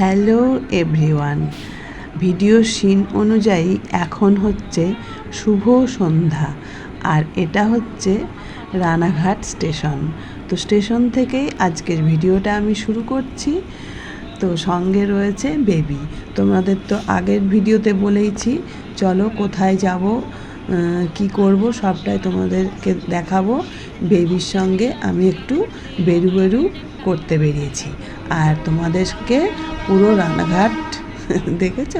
Hello everyone. Video scene অনুযায়ী এখন হচ্ছে শুভ সন্ধ্যা, আর এটা হচ্ছে রানাঘাট স্টেশন। তো স্টেশন থেকেই আজকের ভিডিওটা আমি শুরু করছি। তো সঙ্গে রয়েছে বেবি। তোমাদের তো আগের ভিডিওতে বলেইছি, চলো কোথায় যাব কি করব সবটাই তোমাদেরকে দেখাবো। বেবির সঙ্গে আমি একটু বেরু বেরু করতে বেরিয়েছি। আর তোমাদেরকে পুরো রানাঘাট দেখেছ?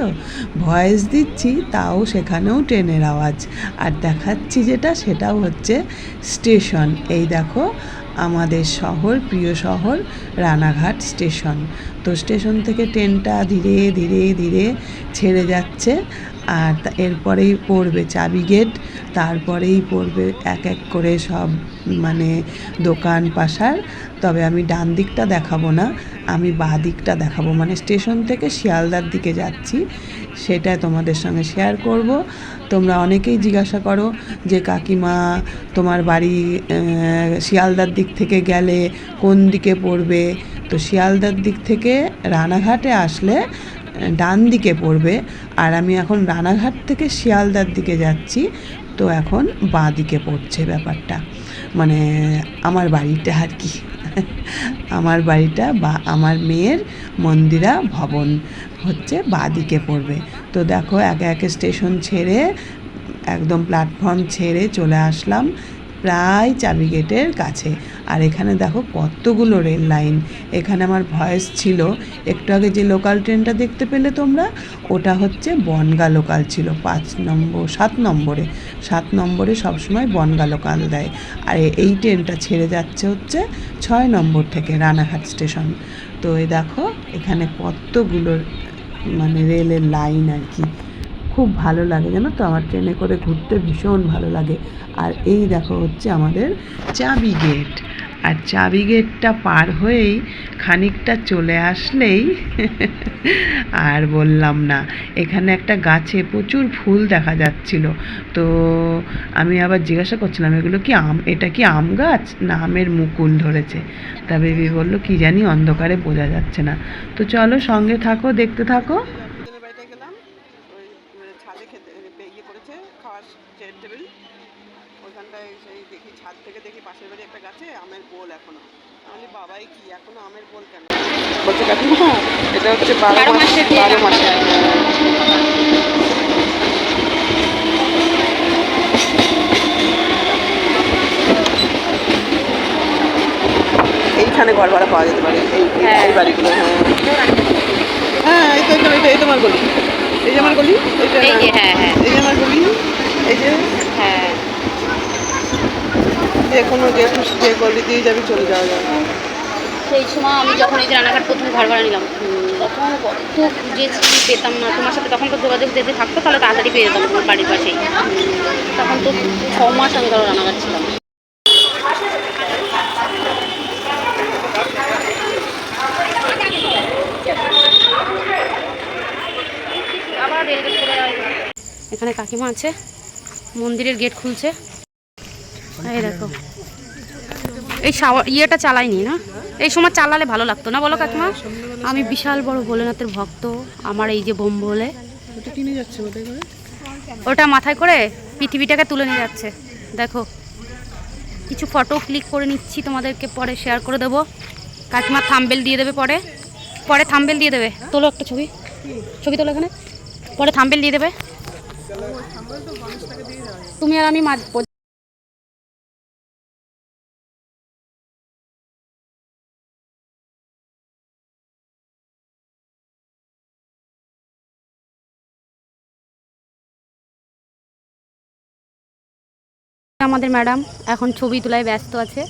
ভয়েস দিচ্ছি, তাও সেখানেও ট্রেনের আওয়াজ। আর দেখাচ্ছি যেটা, সেটাও হচ্ছে স্টেশন। এই দেখো আমাদের শহর, প্রিয় শহর, রানাঘাট স্টেশন। তো স্টেশন থেকে ট্রেনটা ধীরে ধীরে ধীরে ছেড়ে যাচ্ছে আর এরপরেই পড়বে চাবি গেট, তারপরেই পড়বে এক এক করে সব মানে দোকান পাশার। তবে আমি ডান দিকটা দেখাবো না, আমি বাঁ দিকটা দেখাবো। মানে স্টেশন থেকে শিয়ালদার দিকে যাচ্ছি। সেটা তোমাদের সঙ্গে শেয়ার করব। তোমরা অনেকেই জিজ্ঞাসা করো যে, কাকিমা, তোমার বাড়ি শিয়ালদার দিক থেকে গেলে কোন দিকে পড়বে? তো শিয়ালদার দিক থেকে রানাঘাটে আসলে ডান দিকে পড়বে। আর আমি এখন রানাঘাট থেকে শিয়ালদার দিকে যাচ্ছি, তো এখন বাঁ দিকে পড়ছে ব্যাপারটা। মানে আমার বাড়িটা আর কি। আমার বাড়িটা বা আমার মেয়ের মন্দিরা ভবন হচ্ছে বাঁ দিকে পড়বে। তো দেখো একে একে স্টেশন ছেড়ে, একদম প্ল্যাটফর্ম ছেড়ে চলে আসলাম। প্রায় চাবি গেটের কাছে। আর এখানে দেখো কতগুলো রেল লাইন। এখানে আমার ভয়েস ছিল, একটু আগে যে লোকাল ট্রেনটা দেখতে পেলে তোমরা, ওটা হচ্ছে বনগা লোকাল ছিল, পাঁচ নম্বর, সাত নম্বরে। সাত নম্বরে সবসময় বনগা লোকাল দেয়। আর এই ট্রেনটা ছেড়ে যাচ্ছে হচ্ছে ছয় নম্বর থেকে রানাঘাট স্টেশন। তো এই দেখো, এখানে কতগুলো মানে রেলের লাইন আর কি। খুব ভালো লাগে, জানো তো? আমার ট্রেনে করে ঘুরতে ভীষণ ভালো লাগে। আর এই দেখো হচ্ছে আমাদের চাবি গেট। আর চাবি গেটটা পার হয়েই খানিকটা চলে আসলেই আর বললাম না, এখানে একটা গাছে প্রচুর ফুল দেখা যাচ্ছিল। তো আমি আবার জিজ্ঞাসা করছিলাম, এগুলো কি আম, এটা কি আম গাছ? না, আমের মুকুল ধরেছে। তা বেবি বলল, কি জানি, অন্ধকারে বোঝা যাচ্ছে না। তো চলো সঙ্গে থাকো, দেখতে থাকো জনের বাড়িতে গেলাম ওই মানে ছাদে খেতে বে- ইয়ে করেছে খাওয়ার চেয়ার টেবিল ওইখানটায় সেই দেখি ছাদ থেকে দেখি পাশের বাড়ি একটা গাছে আমের বোল এখনও আমি বলি, বাবাই কি এখনও আমের বোল কেন বলছে কাকিমা এটা হচ্ছে বারো মাস বারো মাসে। এইখানে ঘর ভাড়া পাওয়া যেতে পারে এই এই- হ্যাঁ। এই বাড়িগুলো হ্যাঁ। হ্যাঁ এই তো এটা এই তোমার গলি। এই যে আমার গলি এই যে এই যে হ্যাঁ হ্যাঁ। এই যে আমার গলি এই যে হ্যাঁ। যে কোনো যে যে গলি দিয়ে যাবি চলে যাওয়া যাবে সেই সময় আমি যখন এই যে রানাঘাট প্রথম ঘর ভাড়া নিলাম তখন কত খুঁজেছি পেতাম না, তোমার সাথে তখন তো যোগাযোগ যেতে থাকতো, তাহলে তাড়াতাড়ি পেয়ে যেতাম তোমার বাড়ির পাশেই। তখন তো ছ মাস আমি ধরো রানাঘাট ছিলাম। এখানে কাকিমা আছে, মন্দিরের গেট খুলছে। এই দেখো। এই ইয়েটা চালাইনি না? এই সময় চালালে ভালো লাগতো না বলো কাকিমা? আমি বিশাল বড় ভোলেনাথের ভক্ত আমার এই যে বোম বলে ওটা মাথায় করে পৃথিবীটাকে তুলে নিয়ে যাচ্ছে। দেখো কিছু ফটো ক্লিক করে নিচ্ছি তোমাদেরকে পরে শেয়ার করে দেবো। কাকিমা থাম্বেল দিয়ে দেবে পরে। পরে থাম্বেল দিয়ে দেবে। তোলো একটা ছবি। ছবি তোলো এখানে। পরে থাম্বেল দিয়ে দেবে। তুমি আর আমি আমাদের ম্যাডাম এখন ছবি তোলায় ব্যস্ত আছে।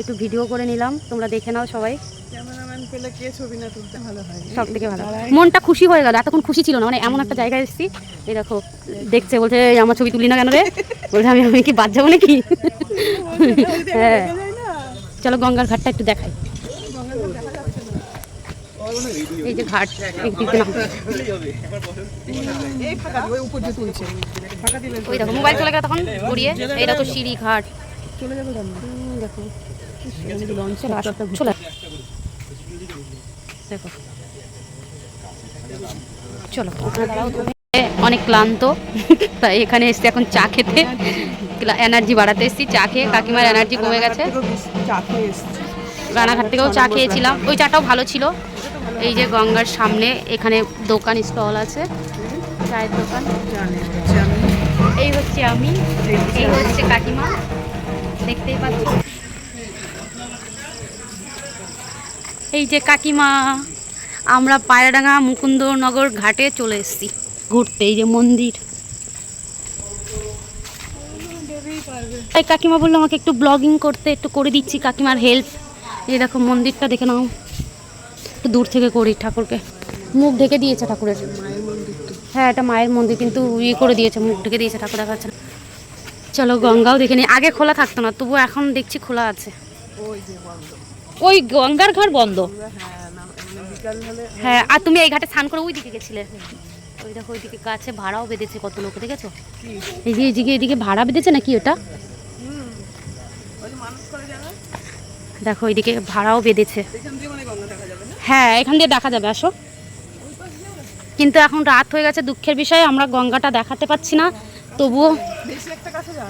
একটু ভিডিও করে নিলাম তোমরা দেখে নাও সবাই। সব থেকে ভালো। মনটা খুশি হয়ে গেল এতক্ষণ খুশি ছিল না মানে এমন একটা জায়গায় এসেছি। এই দেখো দেখছে বলছে আমার ছবি তুলি না কেন রে? বলছে আমি আমি কি বাদ যাব নাকি? হ্যাঁ। চলো গঙ্গার ঘাটটা একটু দেখাই। এই যে ঘাট ওই দেখো, মোবাইল চলে গেল তখন গড়িয়ে এই দেখো সিঁড়ি ঘাট। চলে যাবে দেখো দেখো। চলো অনেক ক্লান্ত। তাই এখানে এসছি এখন চা খেতে। এনার্জি বাড়াতে এসছি, চা খেয়ে কাকিমার এনার্জি কমে গেছে। চা খেয়ে এসছি রানাঘাট থেকেও চা খেয়েছিলাম। ওই চাটাও ভালো ছিল। এই যে গঙ্গার সামনে এখানে দোকান, স্টল আছে। চায়ের দোকান। এই হচ্ছে আমি, এই হচ্ছে কাকিমা। দেখতেই পাচ্ছি? এই যে কাকিমা, আমরা পায়রাডাঙ্গা মুকুন্দনগর ঘাটে চলে এসেছি ঘুরতে, এই যে মন্দির। এই কাকিমা বলল আমাকে একটু ব্লগিং করতে, একটু করে দিচ্ছি কাকিমার হেল্প এই দেখো মন্দিরটা দেখে নাও। একটু দূর থেকে করি ঠাকুরকে। মুখ ঢেকে দিয়েছে ঠাকুরের। হ্যাঁ এটা মায়ের মন্দির, কিন্তু ইয়ে করে দিয়েছে, মুখ ঢেকে দিয়েছে ঠাকুর দেখা যাচ্ছে চলো গঙ্গাও দেখে নিই। আগে খোলা থাকতো না তবু এখন দেখছি খোলা আছে। ওই গঙ্গার ঘর বন্ধ। হ্যাঁ আর তুমি এই ঘাটে স্নান করে ওই দিকে গেছিলে। ওই দেখো ওইদিকে গাছে ভাড়াও বেঁধেছে কত লোক, দেখেছ? এই যে এইদিকে এদিকে ভাড়া বেঁধেছে নাকি ওটা? দেখো ওইদিকে ভাড়াও বেঁধেছে। হ্যাঁ এখান দিয়ে দেখা যাবে, আসো। কিন্তু এখন রাত হয়ে গেছে, দুঃখের বিষয়ে, আমরা গঙ্গাটা দেখাতে পাচ্ছি না। তবুও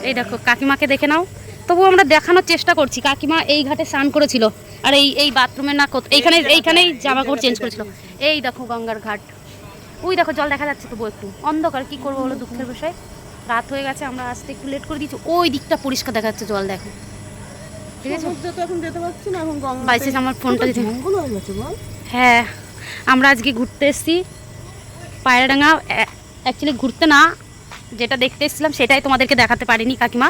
এই দেখো, কাকিমাকে দেখে নাও। তবুও আমরা দেখানোর চেষ্টা করছি। কাকিমা এই ঘাটে স্নান করেছিল। আর এই এই বাথরুমে না এইখানে এইখানেই জামা কাপড় চেঞ্জ করেছিল। এই দেখো গঙ্গার ঘাট। ওই দেখো, জল দেখা যাচ্ছে তবু একটু। অন্ধকার, কি করব বলো, দুঃখের বিষয়? রাত হয়ে গেছে, আমরা আসতে একটু লেট করে দিচ্ছি ওই দিকটা পরিষ্কার দেখা যাচ্ছে, জল দেখো। ঠিক আছে? সমুদ্রে তো এখন যেতে পারছি না এখন গঙ্গা বাইসে আমার ফোনটা দিতে। জঙ্গল হয়ে গেছে বল। হ্যাঁ আমরা আজকে ঘুরতে এসেছি পায়রাডাঙ্গা। অ্যাকচুয়ালি ঘুরতে না যেটা দেখতে এসেছিলাম সেটাই তোমাদেরকে দেখাতে পারিনি কাকিমা।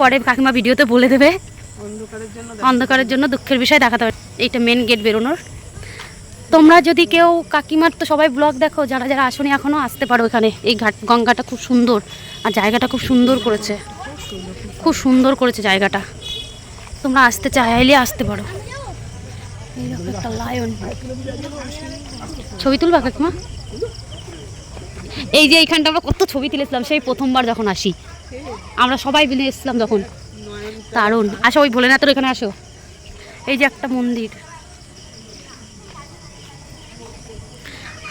পরে কাকিমা ভিডিওতে বলে দেবে। অন্ধকারের জন্য দুঃখের বিষয় দেখাতে পারি এইটা মেন গেট বেরোনোর। তোমরা যদি কেউ কাকিমার তো সবাই ব্লগ দেখো যারা যারা আসনি এখনও আসতে পারো এখানে। এই ঘাট গঙ্গাটা খুব সুন্দর। আর জায়গাটা খুব সুন্দর করেছে। খুব সুন্দর করেছে জায়গাটা। তোমরা আসতে চাইলে আসতে পারো। লায়ন ছবি তুলবা কাকিমা? এই যে এইখানটা আমরা কত ছবি তুলেছিলাম, সেই প্রথমবার যখন আসি। আমরা সবাই মিলে এসেছিলাম যখন দারুণ। আসো, ওই ভোলেনাথের এখানে আসো। এই যে একটা মন্দির।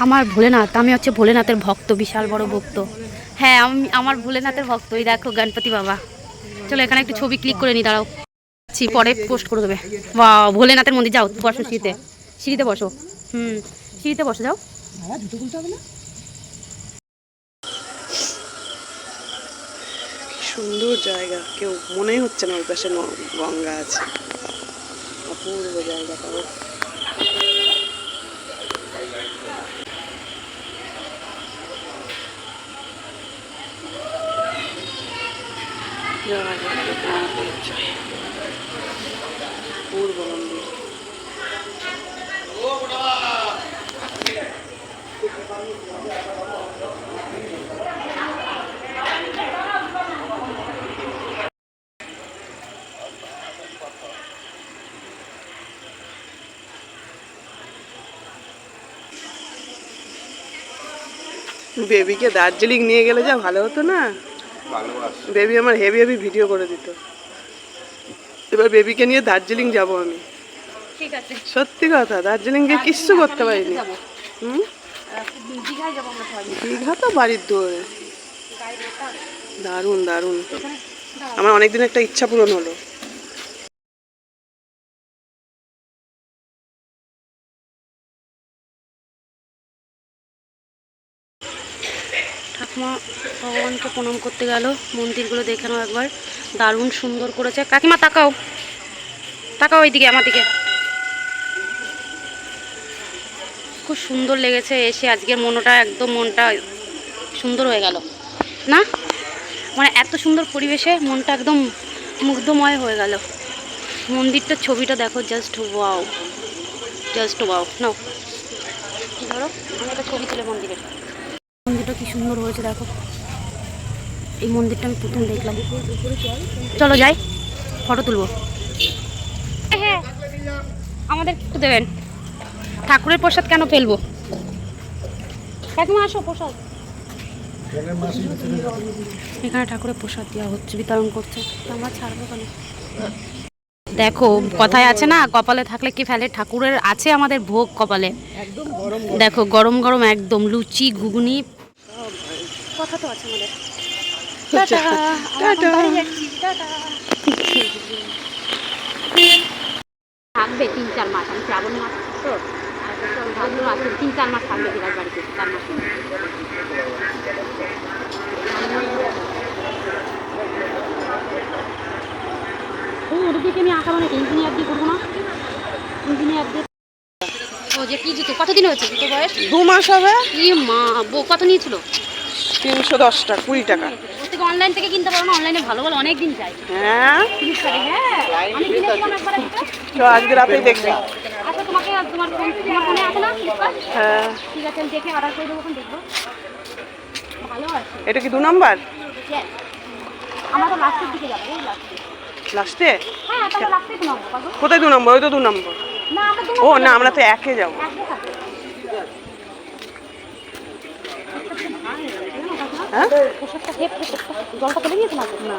আমার ভোলেনাথ, আমি হচ্ছে ভোলেনাথের ভক্ত, বিশাল বড় ভক্ত। হ্যাঁ আমি, আমার ভোলেনাথের ভক্ত। এই দেখো গণপতি বাবা। চলো এখানে একটু ছবি ক্লিক করে নি, দাঁড়াও। ছি, পরে পোস্ট করে দেবে। বা ভোলেনাথের মন্দির যাও বসো সিঁড়িতে। সিঁড়িতে বসো। হুম সিঁড়িতে বসো যাও। কি সুন্দর জায়গা কেউ মনেই হচ্ছে না ওই পাশে ন- গঙ্গা আছে। অপূর্ব জায়গাটা বেবিকে দার্জিলিং নিয়ে গেলে যা ভালো হতো না? বেবি আমার হেভি হেভি ভিডিও করে দিত। এবার বেবিকে নিয়ে দার্জিলিং যাব আমি। ঠিক আছে। সত্যি কথা দার্জিলিং গিয়ে কিচ্ছু করতে পারিনি। দীঘা তো বাড়ির দূরে দারুণ দারুণ। আমার অনেকদিন একটা ইচ্ছা পূরণ হলো। প্রণাম করতে গেল। মন্দিরগুলো দেখে নাও একবার। দারুণ সুন্দর করেছে। কাকিমা, তাকাও। তাকাও ওইদিকে, আমার দিকে। খুব সুন্দর লেগেছে এসে। আজকের মনটা একদম মনটা সুন্দর হয়ে গেল। না? মানে এত সুন্দর পরিবেশে মনটা একদম মুগ্ধময় হয়ে গেল। মন্দিরটার ছবিটা দেখো জাস্ট ওয়াও জাস্ট ওয়াও নাও। ধরো, আমি একটা ছবি তুলে মন্দিরের মন্দিরটা কি সুন্দর হয়েছে, দেখো। এই মন্দিরটা আমি প্রথম দেখলাম। চলো যাই ফটো তুলবো। হ্যাঁ আমাদের একটু দেবেন। ঠাকুরের প্রসাদ কেন ফেলব? কাকিমা আসো, প্রসাদ। এখানে ঠাকুরের প্রসাদ দেওয়া হচ্ছে, বিতরণ করছে। আমরা ছাড়বো কেন? দেখো, কথায় আছে না, কপালে থাকলে কি ফেলে? ঠাকুরের আছে আমাদের ভোগ কপালে। দেখো, গরম গরম একদম, লুচি, ঘুগনি। কথা তো আছে আমাদের। থাকবে তিন চার মাস আমি শ্রাবণ মাস তো ভাদ্র মাস তিন চার মাস থাকবে বিরাট বাড়িতে চার মাস। ও দিকে আমি আঁকা মানে ইঞ্জিনিয়ার দিয়ে করব না? ইঞ্জিনিয়ার দিয়ে ও যে কি জুতো? কতদিন হয়েছে জুতো বয়স? দু মাস হবে। মা বউ কত নিয়েছিল? তিনশো দশ টাকা কুড়ি টাকা। থেকে অনলাইন থেকে কিনতে পারো না অনলাইনে ভালো ভালো অনেক দিন যায়। হ্যাঁ? হ্যাঁ। আমি কিনেছিলাম একবার একটা। তো আজকে রাতেই দেখবি আচ্ছা তোমাকে তোমার ফোন তোমার ফোনে আছে না হ্যাঁ। ঠিক আছে আমি দেখে অর্ডার করে দেবো দেখব। ভালো আছে। এটা কি দু নাম্বার. আমরা তো লাস্টের দিকে যাব লাস্টে লাস্টে হ্যাঁ তাহলে লাস্টে কোথায় দু নম্বর? ওই তো দু নম্বর। না আমরা ও না আমরা তো একে যাব। একে জলটা না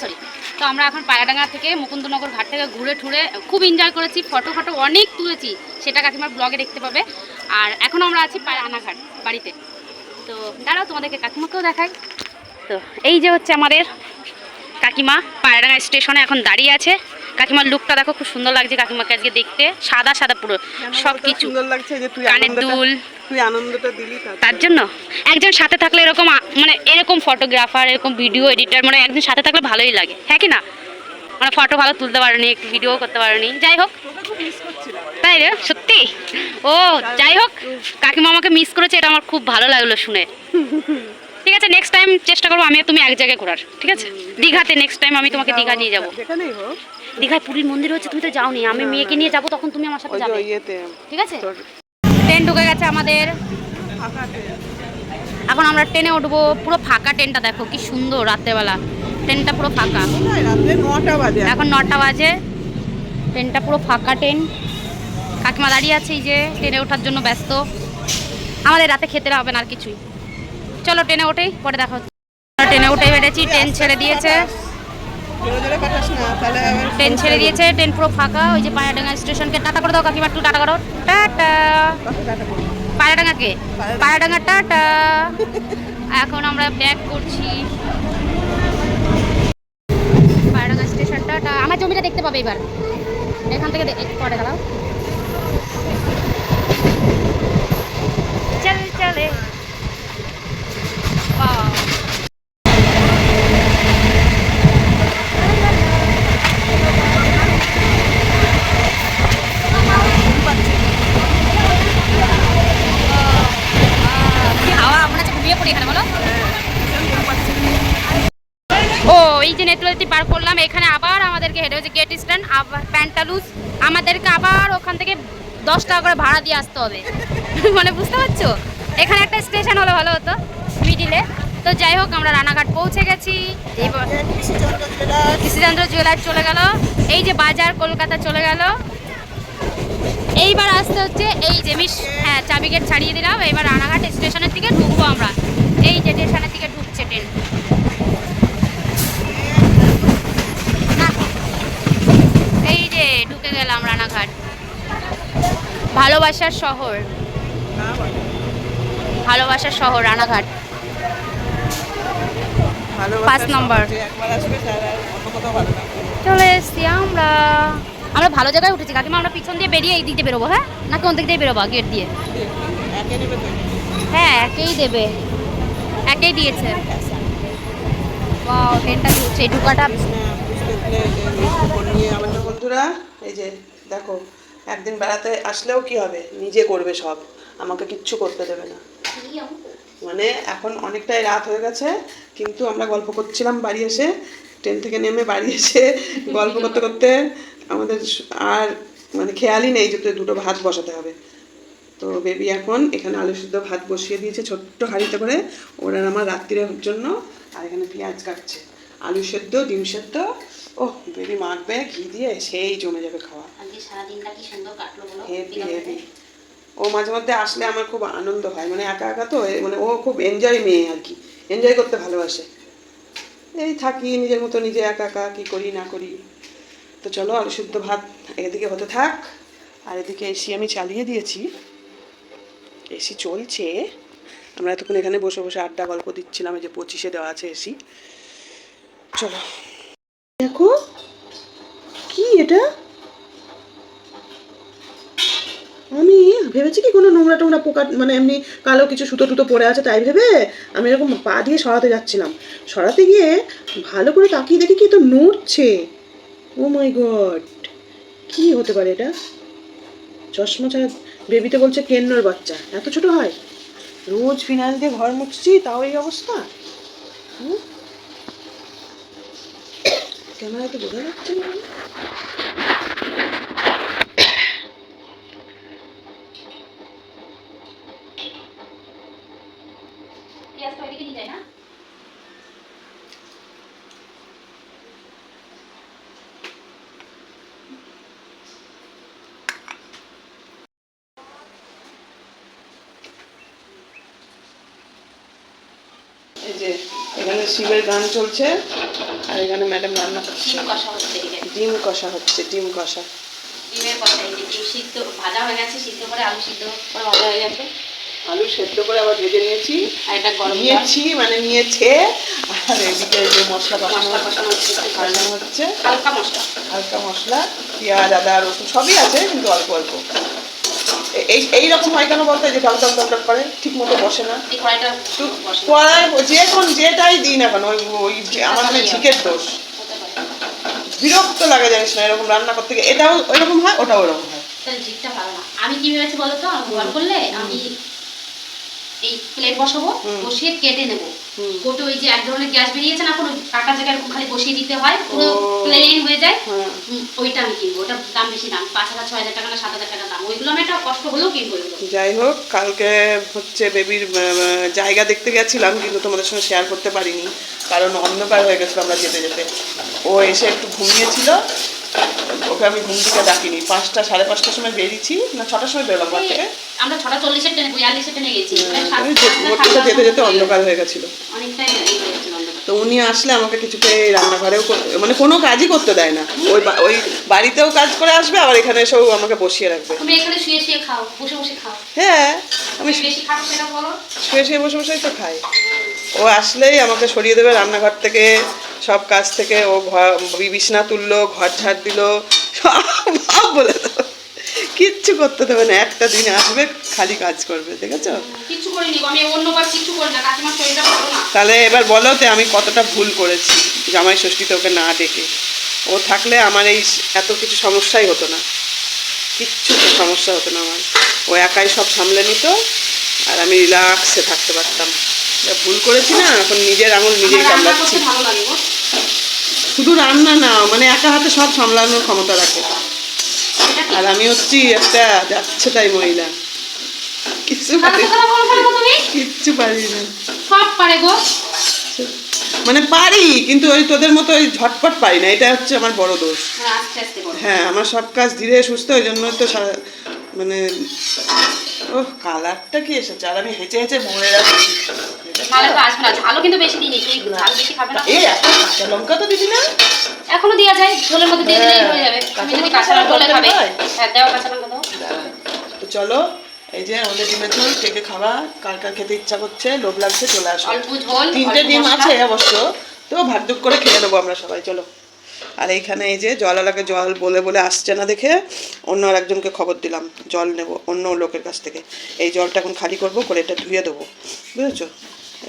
সরি তো আমরা এখন পায়রাডাঙ্গা থেকে মুকুন্দনগর ঘাট থেকে ঘুরে ঠুরে খুব এনজয় করেছি ফটো ফটো অনেক তুলেছি, সেটা কাকিমার ব্লগে দেখতে পাবে। আর এখন আমরা আছি পায়রানাঘাট বাড়িতে। তো দাঁড়াও, তোমাদেরকে কাকিমাকেও দেখাই। তো এই যে হচ্ছে আমাদের কাকিমা পায়রাডাঙ্গা স্টেশনে এখন দাঁড়িয়ে আছে। কাকিমার লুকটা দেখো খুব সুন্দর লাগছে কাকিমাকে আজকে দেখতে। সাদা সাদা পুরো সব কিছু। সুন্দর লাগছে যে তুই কানের দুল। তুই আনন্দটা দিলি তার জন্য। একজন সাথে থাকলে এরকম মানে এরকম ফটোগ্রাফার এরকম ভিডিও এডিটার মানে একজন সাথে থাকলে ভালোই লাগে। হ্যাঁ কি না? মানে ফটো ভালো তুলতে পারেনি একটু ভিডিও করতে পারেনি। যাই হোক। তাই রে? সত্যি? ও যাই হোক। কাকিমা আমাকে মিস করেছে এটা আমার খুব ভালো লাগল শুনে। ঠিক আছে নেক্সট টাইম চেষ্টা করব আমি তুমি এক জায়গায় ঘোরার। ঠিক আছে? দীঘাতে নেক্সট টাইম আমি তোমাকে দীঘা নিয়ে যাব। দীঘায় পুরীর মন্দির হচ্ছে তুমি তো যাওনি। আমি মেয়েকে নিয়ে যাব তখন তুমি আমার সাথে যাবে। ঠিক আছে? ট্রেন ঢুকে গেছে আমাদের। এখন আমরা ট্রেনে উঠবো পুরো ফাঁকা ট্রেনটা দেখো কি সুন্দর রাত্রেবেলা। ট্রেনটা পুরো ফাঁকা। এখন নটা বাজে। ট্রেনটা পুরো ফাঁকা ট্রেন কাকিমা দাঁড়িয়ে আছে এই যে ট্রেনে ওঠার জন্য ব্যস্ত। আমাদের রাতে খেতে হবে না আর কিছুই। চলো ট্রেনে ওঠেই পরে দেখা হচ্ছে। ট্রেনে উঠে বেড়েছি ট্রেন ছেড়ে দিয়েছে। ট্রেন ছেড়ে দিয়েছে ট্রেন পুরো ফাঁকা ওই যে পায়রাডাঙ্গা স্টেশনকে টাটা করে দাও কাকিমা একটু টাটা করো টাটা। পায়রাডাঙ্গাকে? পায়রাডাঙ্গা। টাটা। এখন আমরা ব্যাক করছি। Payradanga station tata. আমার জমিটা দেখতে পাবে এবার। এখান থেকে পরে গেলাম চল চলে Wow. কি হাওয়া মনে হচ্ছে ঘুমিয়ে পড়ি এখানে বলো ও এই যে নেত্রবতী পার করলাম এখানে আবার আমাদেরকে হেঁটে হচ্ছে গেট স্ট্যান্ড আবার প্যান্টালুজ আমাদেরকে আবার ওখান থেকে দশ টাকা করে ভাড়া দিয়ে আসতে হবে। মানে বুঝতে পারছ? এখানে একটা স্টেশন হলে ভালো হতো মিডিলে তো যাই হোক, আমরা রানাঘাট পৌঁছে গেছি। কৃষিচন্দ্র জুয়েলার চলে গেল। এই যে বাজার, কলকাতা চলে গেল। এইবার আসতে হচ্ছে এই যে মিস হ্যাঁ চাবি গেট ছাড়িয়ে দিলাম। এবার রানাঘাট স্টেশনের দিকে ঢুকবো আমরা। এই যে স্টেশনের দিকে ঢুকছে ট্রেন না। এই ঢুকে গেলাম রানাঘাট ভালোবাসার শহর ভালোবাসার শহর রানাঘাট পাঁচ নম্বর। না। চলে এসছি আমরা আমরা ভালো জায়গায় উঠেছি কাকিমা আমরা পিছন দিয়ে বেরিয়ে এই দিক দিয়ে বেরোবো হ্যাঁ নাকি কোন দিক দিয়ে বেরোবো গেট দিয়ে হ্যাঁ একেই দেবে একেই দিয়েছে ট্রেনটা ঢুকছে ঢুকাটা বন্ধুরা এই যে, দেখো, একদিন বেড়াতে আসলেও কি হবে? নিজে করবে সব। আমাকে কিচ্ছু করতে দেবে না। মানে এখন অনেকটাই রাত হয়ে গেছে, কিন্তু আমরা গল্প করছিলাম বাড়ি এসে। ট্রেন থেকে নেমে বাড়ি এসে গল্প করতে করতে আমাদের আর মানে খেয়ালই নেই যে দুটো ভাত বসাতে হবে। তো বেবি এখন এখানে আলু সিদ্ধ ভাত বসিয়ে দিয়েছে ছোট্ট হাঁড়িতে করে। ওরা আমার রাত্রিরের জন্য, আর এখানে পেঁয়াজ কাটছে। আলু সেদ্ধ, ডিম সেদ্ধ ও বেবি মাখবে ঘি দিয়ে সেই জমে যাবে খাওয়া। আজকে সারাদিনটা কি সুন্দর কাটলো বলো? Heavy heavy. ও মাঝে মধ্যে আসলে আমার খুব আনন্দ হয় মানে একা একা তো মানে ও খুব এনজয় মেয়ে আর কি। এনজয় করতে ভালোবাসে। এই থাকি নিজের মতো নিজে একা একা কী করি না করি। তো চলো আলু শুদ্ধ ভাত এদিকে হতে থাক। আর এদিকে এসি আমি চালিয়ে দিয়েছি। এসি চলছে। আমরা এতক্ষণ এখানে বসে বসে আড্ডা গল্প দিচ্ছিলাম এই যে পঁচিশে দেওয়া আছে এসি। চলো। দেখো। কি এটা? আমি ভেবেছি কি কোনো নোংরা টোংরা পোকা মানে এমনি কালো কিছু সুতো টুতো পড়ে আছে, তাই ভেবে আমি এরকম পা দিয়ে সরাতে যাচ্ছিলাম। সরাতে গিয়ে ভালো করে তাকিয়ে দেখি কি তো নড়ছে। ও মাই গড কি হতে পারে এটা? চশমা ছাড়া বেবিতে বলছে কেন্নর বাচ্চা। এত ছোট হয়? রোজ ফিনাইল দিয়ে ঘর মুছছি, তাও এই অবস্থা? হুম? ক্যামেরায় তো বোঝা যাচ্ছে না পেঁয়াজটা ওইদিকে নিয়ে যায় না এই যে এখানে শিবের গান চলছে। আর এখানে ম্যাডাম রান্না করছে। ডিম কষা হচ্ছে ডিম কষা হচ্ছে ডিম কষা। ডিমের কষা ডিম সিদ্ধ ভাজা হয়ে গেছে সিদ্ধ করে আলু সিদ্ধ করে ভাজা হয়ে গেছে। আলু সেদ্ধ করে আবার ভেজে নিয়েছি। আর এটা গরম নিয়েছি মানে নিয়েছে। আর এদিকে যে মশলা কষানো কষানো হচ্ছে হালকা মশলা। হালকা মশলা পেঁয়াজ আদা রসুন সবই আছে কিন্তু অল্প অল্প। এই এই রকম হয় কেন বলতো যে ডল ডল ডল করে ঠিক মতো বসে না। কড়াই যে কোন যেটাই দিই না কেন ওই ওই আমার মানে ঝিকের দোষ। বিরক্ত লাগে জানিস না এরকম রান্না করতে গিয়ে। এটাও ওইরকম হয় ওটাও ওরকম হয়। আমি কি ভেবেছি বলতো? তো করলে আমি এই প্লেট বসাবো বসিয়ে কেটে নেব। গোটে ওই যে এক ধরনের গ্যাস বেরিয়েছে না কোনো কাটা জায়গায় খালি বসিয়ে দিতে হয় পুরো প্লেন হয়ে যায়। ওইটা আমি কিনবো ওটার দাম বেশি দাম পাঁচ হাজার ছয় হাজার টাকা না সাত হাজার টাকা দাম। ওইগুলো আমি একটা কষ্ট হলেও কিনবো যাই হোক কালকে হচ্ছে বেবির জায়গা দেখতে গেছিলাম কিন্তু তোমাদের সঙ্গে শেয়ার করতে পারিনি কারণ অন্ধকার হয়ে গেছিল আমরা যেতে যেতে। ও এসে একটু ঘুমিয়েছিল ওকে আমি ঘুম থেকে ডাকিনি। পাঁচটা সাড়ে পাঁচটার সময় বেরিয়েছি না ছটার সময় বেরোলাম ঘর থেকে? আমরা ছটা চল্লিশের ট্রেনে বিয়াল্লিশের ট্রেনে গেছি। সাত- ওই যে- সাতটা, ওর থেকে সাতটার যেতে যেতে অন্ধকার হয়ে গেছিল। অনেকটাই তো উনি আসলে আমাকে কিছুতে রান্নাঘরেও মানে কোনো কাজই করতে দেয় না। ওই ওই বাড়িতেও কাজ করে আসবে আবার এখানে এসেও আমাকে বসিয়ে রাখবে। তুমি এখানে শুয়ে শুয়ে খাও বসে বসে খাও। হ্যাঁ আমি শুয়ে শুয়ে বসে বসেই তো খাই। ও আসলেই আমাকে সরিয়ে দেবে রান্নাঘর থেকে সব কাজ থেকে। ও বিছনা তুললো ঘর ঝাড় দিল সব বলে দেবে। কিচ্ছু করতে দেবে না একটা দিন আসবে খালি কাজ করবে দেখেছ? তাহলে এবার বলো তো আমি কতটা ভুল করেছি জামাই ষষ্ঠীতে ওকে না ডেকে। ও থাকলে আমার এই এত কিছু সমস্যাই হতো না। কিচ্ছু তো সমস্যা হতো না আমার। ও একাই সব সামলে নিত আর আমি রিল্যাক্সে থাকতে পারতাম। যা ভুল করেছি না এখন নিজের আঙুল নিজেই গো। শুধু রান্না না মানে একা হাতে সব সামলানোর ক্ষমতা রাখে। আর আমি হচ্ছি একটা যাচ্ছে তাই মহিলা। কিচ্ছু পারি কিচ্ছু পারি না। সব পারে গো। মানে পারি কিন্তু ওই তোদের মতো ওই ঝটপট পারি না এটা হচ্ছে আমার বড় দোষ। হ্যাঁ, হ্যাঁ আমার সব কাজ ধীরে সুস্থ ওই জন্য তো মানে কালারটা কি এসেছে? আর আমি হেঁচে হেঁচে মরে যাচ্ছি। তো আসবে না ঝালও কিন্তু বেশি দিইনি ঝাল বেশি খাবে না। এই একটা কাঁচা লঙ্কা তো দিবি না? এখনও দেওয়া যায় ঝোলের মধ্যে দিয়ে দিলেই হ্যাঁ, হয়ে যাবে তুমি যদি কাঁচা কাঁচা লঙ্কা হলে খাবে। হ্যাঁ দেওয়া কাঁচা লঙ্কা দাও। তো চলো এই যে আমাদের ডিমের ঝোল কেকে খাওয়া কার কার খেতে ইচ্ছা করছে লোভ লাগছে চলে আসো। তিনটে ডিম আছে অবশ্য তো ভাগদুক করে খেয়ে নেব আমরা সবাই চলো। আর এইখানে এই যে জলওয়ালাকে জল বলে বলে আসছে না দেখে অন্য আর একজনকে খবর দিলাম, জল নেব অন্য লোকের কাছ থেকে। এই জলটা এখন খালি করব, করে এটা ধুয়ে দেবো, বুঝেছ?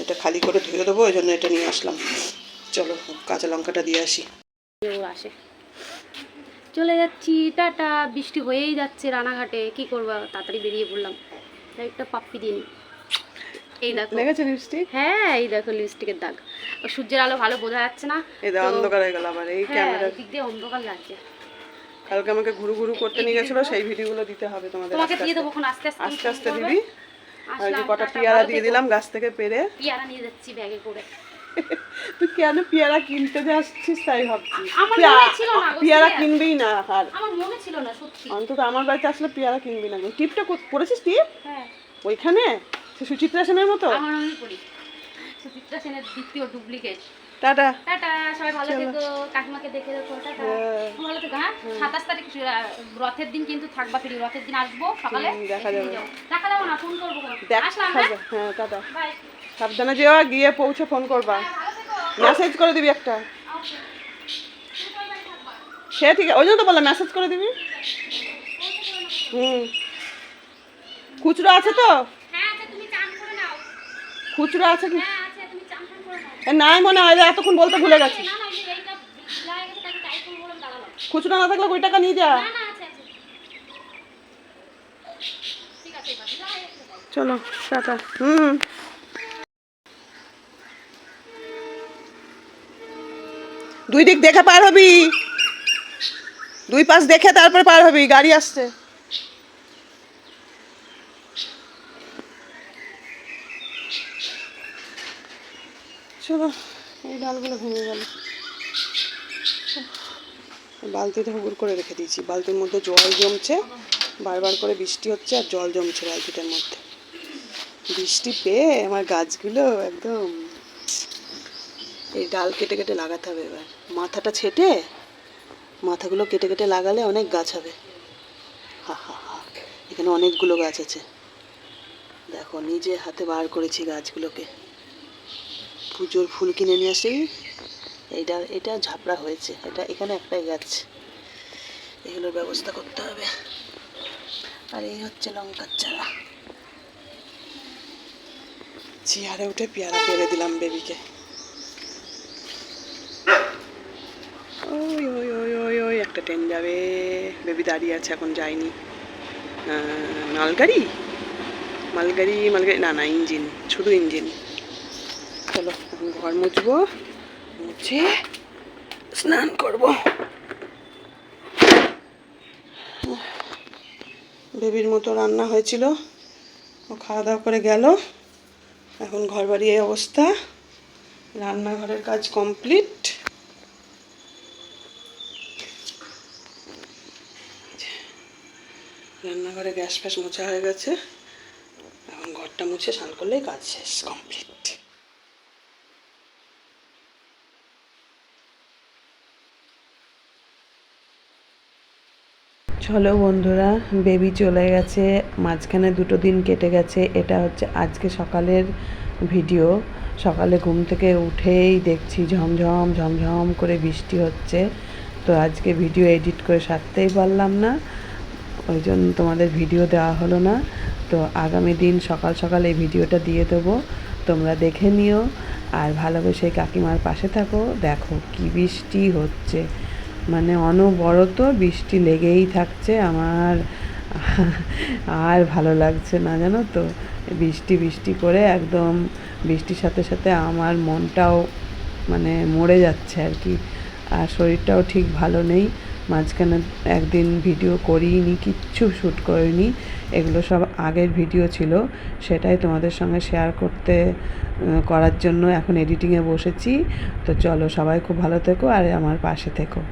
এটা খালি করে ধুয়ে দেবো ওই জন্য এটা নিয়ে আসলাম। চলো, কাঁচা লঙ্কাটা দিয়ে আসি। আসে। চলে যাচ্ছি, টাটা, বৃষ্টি হয়েই যাচ্ছে রানাঘাটে, কি করব? তাড়াতাড়ি বেরিয়ে পড়লাম। একটা পাপ্পি দিন এই দেখো। লেগেছে লিপস্টিক হ্যাঁ এই দেখো লিপস্টিকের দাগ। সূর্যের আলো ভালো বোঝা যাচ্ছে না? এই দেখো অন্ধকার হয়ে গেল আবার এই ক্যামেরা দিক দিয়ে অন্ধকার লাগছে। কালকে আমাকে ঘুরু ঘুরু করতে নিয়ে গেছিল সেই ভিডিওগুলো দিতে হবে তোমাদের তোমাকে দিয়ে দেবো এখন আস্তে আস্তে আস্তে আস্তে দিবি? আর যে কটা পেয়ারা দিয়ে দিলাম গাছ থেকে পেরে? পেয়ারা নিয়ে যাচ্ছি ব্যাগে করে। তুই কেন পেয়ারা কিনতে যে আসছিস তাই ভাবছি? পেয়ারা। কিনবি না আর আমার মনে ছিল না সত্যি। অন্তত আমার বাড়িতে আসলে পেয়ারা কিনবি না টিপটা করেছিস টিপ? হ্যাঁ। ওইখানে? সুচিত্রা সেনের মতো? আমার আমি করি সুচিত্রা সেনের দ্বিতীয় ডুপ্লিকেট টাটা। টাটা সবাই ভালো থেকো কাকিমাকে দেখে রেখো টাটা। হ্যাঁ। ভালো থেকো হ্যাঁ? সাতাশ তারিখ রথের দিন কিন্তু থাকবা ফিরি রথের দিন আসব সকালে। দেখা যাবে। দেখা যাব না ফোন করব আসলাম হ্যাঁ? হ্যাঁ টাটা। বাই সাবধানে যেও গিয়ে পৌঁছে ফোন করবা। মেসেজ করে দিবি একটা। সে ঠিক আছে ওই জন্য তো বললাম মেসেজ করে দিবি। হুম। খুচরো আছে তো হ্যাঁ আচ্ছা তুমি চান করে নাও খুচরো আছে কি? হ্যাঁ নাই মনে হয় এতক্ষণ বলতে ভুলে গেছি। খুচরো না থাকলে কুড়ি টাকা নিয়ে যা। চলো টাটা। হুম। দুই দিক দেখে পার হবি। দুই পাশ দেখে তারপরে পার হবি গাড়ি আসছে। চলো, এই ডালগুলো ভেঙে গেল। বালতিটা হুবুর করে রেখে দিয়েছি। বালতির মধ্যে জল জমছে, বারবার করে বৃষ্টি হচ্ছে আর জল জমছে বালতিটার মধ্যে। বৃষ্টি পেয়ে আমার গাছগুলো একদম এই ডাল কেটে কেটে লাগাতে হবে এবার। মাথাটা ছেটে মাথাগুলো কেটে কেটে লাগালে অনেক গাছ হবে। হা হা হা। এখানে অনেকগুলো গাছ আছে। দেখো, নিজে হাতে বার করেছি গাছগুলোকে। পুজোর ফুল কিনে নিয়ে আসি। এইটা, এটা ঝাপড়া হয়েছে। এটা এখানে একটাই গাছ। এগুলোর ব্যবস্থা করতে হবে। আর এই হচ্ছে লঙ্কার চারা। চেয়ারে উঠে পেয়ারা পেরে দিলাম বেবিকে। ওই ওই ওই ওই ওই, একটা ট্রেন যাবে। বেবি দাঁড়িয়ে আছে, এখন যায়নি। মালগাড়ি? মালগাড়ি মালগাড়ি, না না, ইঞ্জিন। শুধু ইঞ্জিন। চলো এখন ঘর মুছবো, মুছে স্নান করব। বেবির মতো রান্না হয়েছিল, ও খাওয়া দাওয়া করে গেল। এখন ঘর বাড়ি এই অবস্থা, রান্নাঘরের কাজ কমপ্লিট। রান্নাঘরে গ্যাস ফ্যাস মোছা হয়ে গেছে, এখন ঘরটা মুছে স্নান করলেই কাজ শেষ, কমপ্লিট। চলো বন্ধুরা বেবি চলে গেছে, মাঝখানে দুটো দিন কেটে গেছে, এটা হচ্ছে আজকে সকালের ভিডিও সকালে ঘুম থেকে উঠেই দেখছি ঝমঝম ঝমঝম করে বৃষ্টি হচ্ছে। তো আজকে ভিডিও এডিট করে সারতেই পারলাম না, ওই জন্য তোমাদের ভিডিও দেওয়া হলো না। তো আগামী দিন সকাল সকাল এই ভিডিওটা দিয়ে দেবো, তোমরা দেখে নিও। আর ভালোবেসে কাকিমার পাশে থাকো, দেখো কি বৃষ্টি হচ্ছে। মানে অনবরত বৃষ্টি লেগেই থাকছে। আমার আর ভালো লাগছে না, জানো তো? বৃষ্টি বৃষ্টি করে একদম বৃষ্টির সাথে সাথে আমার মনটাও মানে মরে যাচ্ছে আর কি। আর শরীরটাও ঠিক ভালো নেই। মাঝখানে একদিন ভিডিও করিনি, কিচ্ছু শ্যুট করিনি। এগুলো সব আগের ভিডিও ছিল। সেটাই তোমাদের সঙ্গে শেয়ার করতে করার জন্য এখন এডিটিংয়ে বসেছি। তো চলো সবাই খুব ভালো থেকো আর আমার পাশে থেকো।